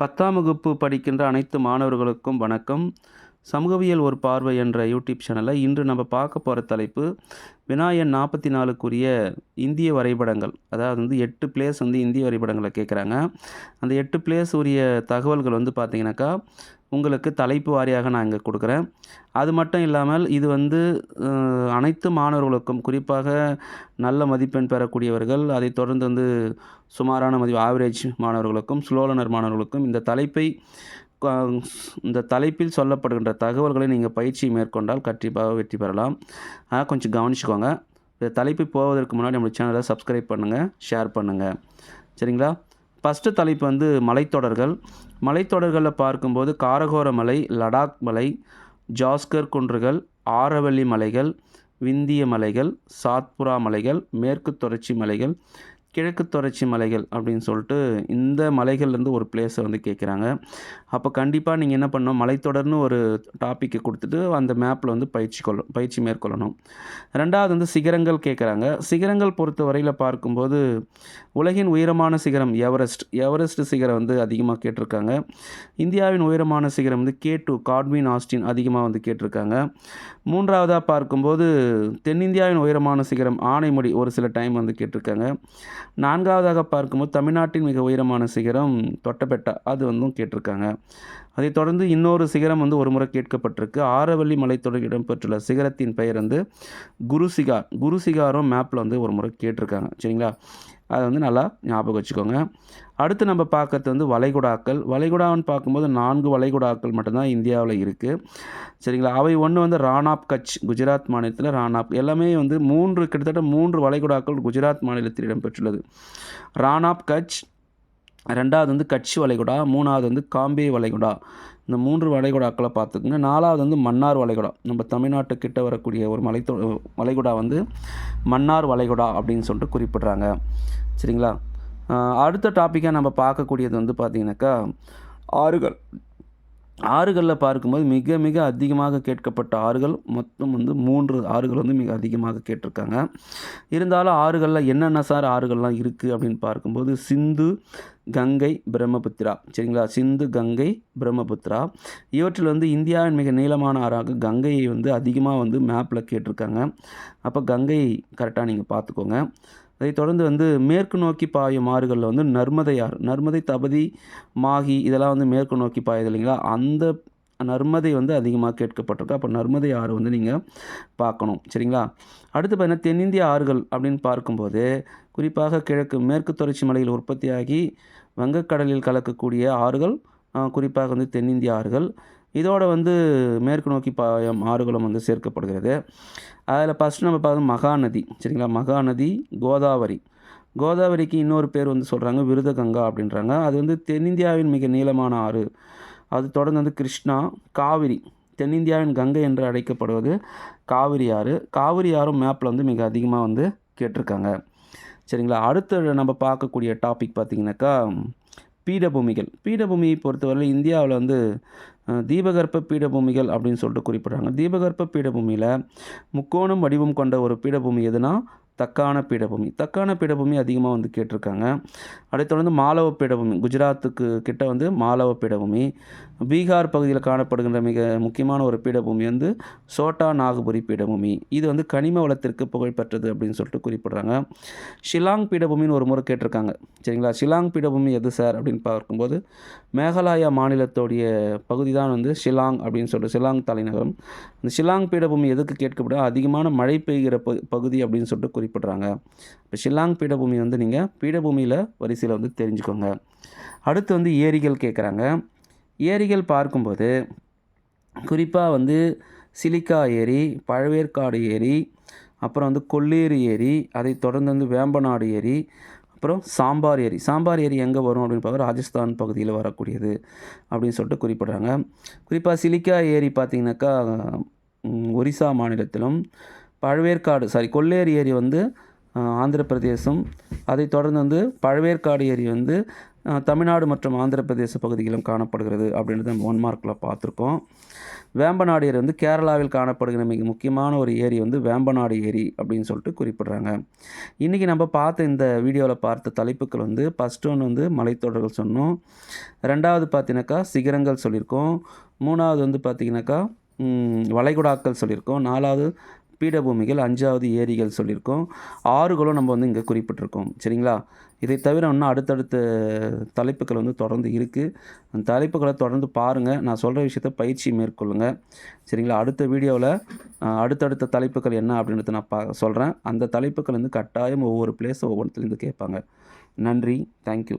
பத்தாம் வகுப்பு படிக்கின்ற அனைத்து மாணவர்களுக்கும் வணக்கம். சமூகவியல் ஒரு பார்வை என்ற யூடியூப் சேனலில் இன்று நம்ம பார்க்க போகிற தலைப்பு வினாயன் நாற்பத்தி நாலுக்குரிய இந்திய வரைபடங்கள். அதாவது வந்து எட்டு பிளேஸ் வந்து இந்திய வரைபடங்களை கேட்குறாங்க அந்த எட்டு பிளேஸ் உரிய தகவல்கள் வந்து பார்த்திங்கனாக்கா உங்களுக்கு தலைப்பு வாரியாக நான் இங்கே கொடுக்குறேன். அது மட்டும் இல்லாமல் இது வந்து அனைத்து மாணவர்களுக்கும் குறிப்பாக நல்ல மதிப்பெண் பெறக்கூடியவர்கள் அதை தொடர்ந்து வந்து சுமாரான மதிப்பு ஆவரேஜ் மாணவர்களுக்கும் ஸ்லோலனர் மாணவர்களுக்கும் இந்த தலைப்பை இந்த தலைப்பில் சொல்லப்படுகின்ற தகவல்களை நீங்கள் பயிற்சி மேற்கொண்டால் கண்டிப்பாக வெற்றி பெறலாம். ஆனால் கொஞ்சம் கவனிச்சுக்கோங்க. இந்த தலைப்பு போவதற்கு முன்னாடி நம்மளுடைய சேனலை சப்ஸ்கிரைப் பண்ணுங்கள் ஷேர் பண்ணுங்கள் சரிங்களா? ஃபஸ்ட்டு தலைப்பு வந்து மலைத்தொடர்கள். மலைத்தொடர்களில் பார்க்கும்போது காரகோர மலை லடாக் மலை ஜாஸ்கர் குன்றுகள் ஆரவல்லி மலைகள் விந்திய மலைகள் சாத்புரா மலைகள் மேற்கு தொடர்ச்சி மலைகள் கிழக்கு தொடர்ச்சி மலைகள் அப்படின்னு சொல்லிட்டு இந்த மலைகள்லேருந்து ஒரு பிளேஸை வந்து கேட்குறாங்க. அப்போ கண்டிப்பாக நீங்கள் என்ன பண்ணணும்? மலைத்தொடர்னு ஒரு டாப்பிக்கை கொடுத்துட்டு அந்த மேப்பில் வந்து பயிற்சி கொள்ள பயிற்சி மேற்கொள்ளணும். ரெண்டாவது வந்து சிகரங்கள் கேட்குறாங்க. சிகரங்கள் பொறுத்த வரையில் பார்க்கும்போது உலகின் உயரமான சிகரம் எவரெஸ்ட். எவரெஸ்ட் சிகரம் வந்து அதிகமாக கேட்டிருக்காங்க. இந்தியாவின் உயரமான சிகரம் வந்து கே டூ காட்வின் ஆஸ்டின் அதிகமாக வந்து கேட்டிருக்காங்க. மூன்றாவதாக பார்க்கும்போது தென்னிந்தியாவின் உயரமான சிகரம் ஆனைமுடி ஒரு சில டைம் வந்து கேட்டிருக்காங்க. நான்காவதாக பார்க்கும்போது தமிழ்நாட்டின் மிக உயரமான சிகரம் தொட்டபெட்டா அது வந்தும் கேட்டிருக்காங்க. அதைத் தொடர்ந்து இன்னொரு சிகரம் வந்து ஒரு முறை கேட்கப்பட்டிருக்கு. ஆரவல்லி மலைத்தொடர் இடம்பெற்றுள்ள சிகரத்தின் பெயர் வந்து குருசிகார் குருசிகாரும் மேப்பில் வந்து ஒரு முறை கேட்டிருக்காங்க. சரிங்களா? அதை வந்து நல்லா ஞாபகம் வச்சுக்கோங்க. அடுத்து நம்ம பார்க்கறது வந்து வளைகுடாக்கள். வளைகுடான்னு பார்க்கும்போது நான்கு வளைகுடாக்கள் மட்டும்தான் இந்தியாவில் இருக்குது சரிங்களா? அவை ஒன்று வந்து ராணாப் கட்ச் குஜராத் மாநிலத்தில் ராணாப் எல்லாமே வந்து மூன்று கிட்டத்தட்ட மூன்று வளைகுடாக்கள் குஜராத் மாநிலத்தில் இடம்பெற்றுள்ளது. ராணாப் கட்ச் ரெண்டாவது வந்து கட்சி வளைகுடா மூணாவது வந்து காம்பே வளைகுடா. இந்த மூன்று வளைகுடாக்களை பார்த்துக்குங்க. நாலாவது வந்து மன்னார் வளைகுடா. நம்ம தமிழ்நாட்டு கிட்ட வரக்கூடிய ஒரு மலை வளைகுடா வந்து மன்னார் வளைகுடா அப்படின்னு சொல்லிட்டு குறிப்பிட்றாங்க. சரிங்களா? அடுத்த டாப்பிக்காக நம்ம பார்க்கக்கூடியது வந்து பார்த்திங்கனாக்கா ஆறுகள். ஆறுகளில் பார்க்கும்போது மிக மிக அதிகமாக கேட்கப்பட்ட ஆறுகள் மொத்தம் வந்து மூன்று ஆறுகள் வந்து மிக அதிகமாக கேட்டிருக்காங்க. இருந்தாலும் ஆறுகளில் என்னென்ன சார் ஆறுகள்லாம் இருக்குது அப்படின்னு பார்க்கும்போது சிந்து கங்கை பிரம்மபுத்திரா. சரிங்களா? சிந்து கங்கை பிரம்மபுத்திரா. இவற்றில் வந்து இந்தியாவின் மிக நீளமான ஆறாக கங்கையை வந்து அதிகமாக வந்து மேப்பில் கேட்டிருக்காங்க. அப்போ கங்கை கரெக்டாக நீங்கள் பார்த்துக்கோங்க. அதைத் தொடர்ந்து வந்து மேற்கு நோக்கி பாயும் ஆறுகளில் வந்து நர்மதை ஆறு. நர்மதை தபதி மாகி இதெல்லாம் வந்து மேற்கு நோக்கி பாயுது இல்லைங்களா? அந்த நர்மதை வந்து அதிகமாக கேட்கப்பட்டிருக்கு. அப்போ நர்மதை ஆறு வந்து நீங்கள் பார்க்கணும். சரிங்களா? அடுத்து பார்த்தீங்கன்னா தென்னிந்திய ஆறுகள் அப்படின்னு பார்க்கும்போது குறிப்பாக கிழக்கு மேற்கு தொடர்ச்சி மலையில் உற்பத்தியாகி வங்கக்கடலில் கலக்கக்கூடிய ஆறுகள் குறிப்பாக வந்து தென்னிந்திய ஆறுகள். இதோட வந்து மேற்கு நோக்கி பாயம் ஆறுகளும் வந்து சேர்க்கப்படுகிறது. அதில் ஃபஸ்ட்டு நம்ம பார்த்தோம் மகாநதி சரிங்களா? மகாநதி கோதாவரி. கோதாவரிக்கு இன்னொரு பேர் வந்து சொல்கிறாங்க விருதகங்கா அப்படின்றாங்க. அது வந்து தென்னிந்தியாவின் மிக நீளமான ஆறு. அது தொடர்ந்து வந்து கிருஷ்ணா காவிரி. தென்னிந்தியாவின் கங்கை என்று அழைக்கப்படுவது காவிரி ஆறு. காவிரி ஆறும் மேப்பில் வந்து மிக அதிகமாக வந்து கேட்டிருக்காங்க. சரிங்களா? அடுத்து நம்ம பார்க்கக்கூடிய டாபிக் பார்த்திங்கனாக்கா பீடபூமிகள். பீடபூமியை பொறுத்தவரை இந்தியாவில் வந்து தீபகற்ப பீடபூமிகள் அப்படின்னு சொல்லிட்டு குறிப்பிட்றாங்க. தீபகற்ப பீடபூமியில் முக்கோணம் வடிவம் கொண்ட ஒரு பீடபூமி எதுனா தக்கான பீடபூமி. தக்கான பீடபூமி அதிகமாக வந்து கேட்டிருக்காங்க. அதைத் தொடர்ந்து மாலவ பீடபூமி குஜராத்துக்கு கிட்ட வந்து மாலவ பீடபூமி. பீகார் பகுதியில் காணப்படுகின்ற மிக முக்கியமான ஒரு பீடபூமி வந்து சோட்டா நாகபுரி பீடபூமி. இது வந்து கனிம வளத்திற்கு புகழ்பெற்றது அப்படின்னு சொல்லிட்டு குறிப்பிட்றாங்க. ஷிலாங் பீடபூமின்னு ஒரு முறை கேட்டிருக்காங்க. சரிங்களா? ஷிலாங் பீடபூமி எது சார் அப்படின்னு பார்க்கும்போது மேகாலயா மாநிலத்தோடைய பகுதி தான் வந்து ஷிலாங் அப்படின்னு சொல்லிட்டு ஷிலாங் தலைநகரம். இந்த ஷிலாங் பீடபூமி எதுக்கு கேட்கப்படும் அதிகமான மழை பெய்கிற பகு- பகுதி அப்படின்னு சொல்லிட்டு குறிப்பிட்றாங்க. இப்போ ஷில்லாங் பீடபூமி வந்து நீங்கள் பீடபூமியில் வரிசையில் வந்து தெரிஞ்சுக்கோங்க. அடுத்து வந்து ஏரிகள் கேட்குறாங்க ஏரிகள் பார்க்கும்போது குறிப்பாக வந்து சிலிக்கா ஏரி பழவேற்காடு ஏரி அப்புறம் வந்து கொள்ளேறு ஏரி அதை தொடர்ந்து வந்து வேம்பநாடு ஏரி அப்புறம் சாம்பார் ஏரி. சாம்பார் ஏரி எங்கே வரும் அப்படின்னு பார்த்தா ராஜஸ்தான் பகுதியில் வரக்கூடியது அப்படின்னு சொல்லிட்டு குறிப்பிட்றாங்க. குறிப்பாக சிலிக்கா ஏரி பார்த்திங்கனாக்கா ஒரிசா மாநிலத்திலும் பழவேற்காடு சாரி கொள்ளேறு ஏரி வந்து ஆந்திர பிரதேசம் அதைத் தொடர்ந்து வந்து பழவேற்காடு ஏரி வந்து தமிழ்நாடு மற்றும் ஆந்திர பிரதேச பகுதிகளிலும் காணப்படுகிறது அப்படின்றத நம்ம ஒன் மார்க்கில் பார்த்துருக்கோம். வேம்பநாடு ஏரி வந்து கேரளாவில் காணப்படுகிற மிக முக்கியமான ஒரு ஏரி வந்து வேம்பநாடு ஏரி அப்படின்னு சொல்லிட்டு குறிப்பிட்றாங்க. இன்றைக்கி நம்ம பார்த்த இந்த வீடியோவில் பார்த்த தலைப்புகள் வந்து ஃபஸ்ட் ஒன்று வந்து மலைத்தொடர்கள் சொன்னோம். ரெண்டாவது பார்த்தீங்கன்னாக்கா சிகரங்கள் சொல்லியிருக்கோம். மூணாவது வந்து பார்த்தீங்கன்னாக்கா வளைகுடாக்கள் சொல்லியிருக்கோம். நாலாவது பீடபூமிகள் அஞ்சாவது ஏரிகள் சொல்லியிருக்கோம். ஆறுகளும் நம்ம வந்து இங்கே குறிப்பிட்டிருக்கோம். சரிங்களா? இதை தவிர இன்னும் அடுத்தடுத்த தலைப்புகள் வந்து தொடர்ந்து இருக்குது அந்த தலைப்புகளை தொடர்ந்து பாருங்கள் நான் சொல்கிற விஷயத்த பயிற்சி மேற்கொள்ளுங்கள் சரிங்களா? அடுத்த வீடியோவில் அடுத்தடுத்த தலைப்புகள் என்ன அப்படின்றத நான் பா சொல்கிறேன் அந்த தலைப்புகள் வந்து கட்டாயம் ஒவ்வொரு பிளேஸும் ஒவ்வொன்றுலேருந்து கேட்பாங்க. நன்றி. தேங்க்யூ